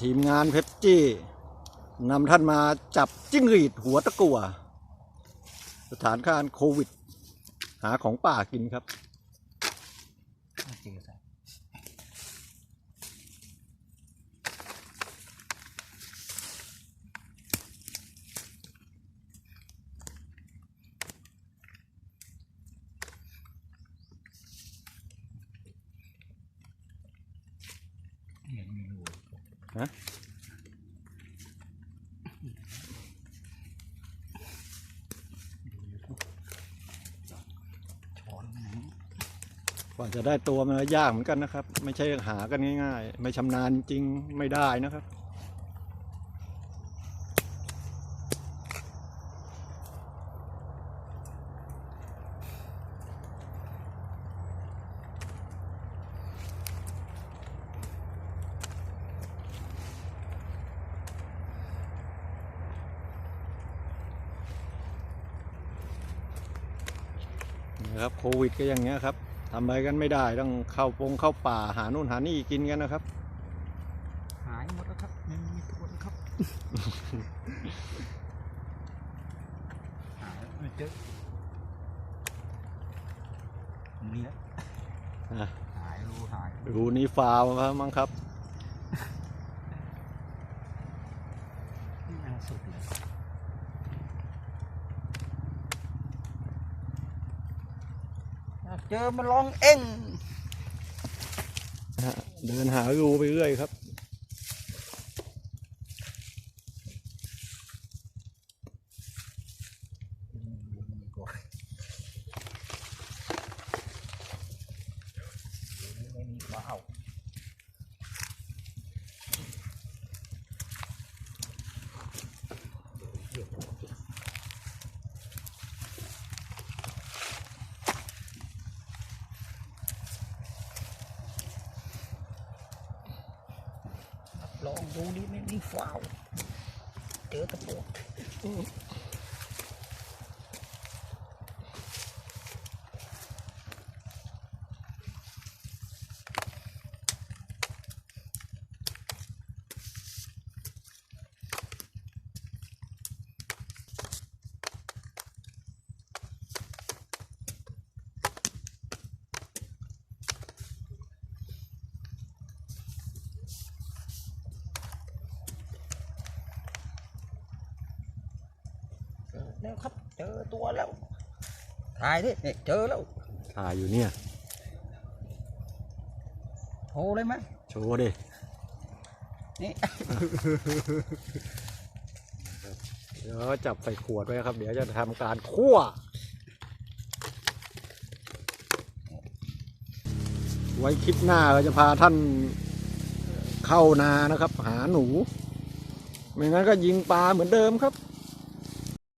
ทีมงานเพชรจี้นำท่านมาจับจิ้งหรีดหัวตะกัวสถานการณ์โควิด หาของป่ากินครับจืดใส่ยังไม่รู้ ฮะกว่าจะได้ตัวมันก็ยากเหมือนกันนะครับ ไม่ใช่หากันง่าย ๆ ไม่ชำนาญจริงไม่ได้นะครับ นะครับโควิดก็อย่างเงี้ยครับทำอะไรกันไม่ได้ต้องเข้าปงเข้าป่าหานู่นหานี่กินกันนะครับ หายหมดแล้วครับไม่มีตัวแล้วครับ หายไม่เจอตรงนี้แหละอะหายรู้หายรูนี้ฟาวครับมั้งครับ นี่น่าสุดเลย เจอมาลองเอ็งเดินหารูไปเรื่อยครับ ไม่มีเปล่า ลองดูดิไม่มีฟาวเจอตะปู แล้วครับ เจอตัวแล้วถ่ายดิเนี่ยเจอแล้วถ่ายอยู่เนี่ยโทรเลยไหมโชว์ดินี่เดี๋ยวจับใส่ขวดไว้ครับ เดี๋ยวจะทำการคั่ว ไว้คลิปหน้าเราจะพาท่านเข้านานะครับ หาหนู ไม่งั้นก็ยิงปลาเหมือนเดิมครับ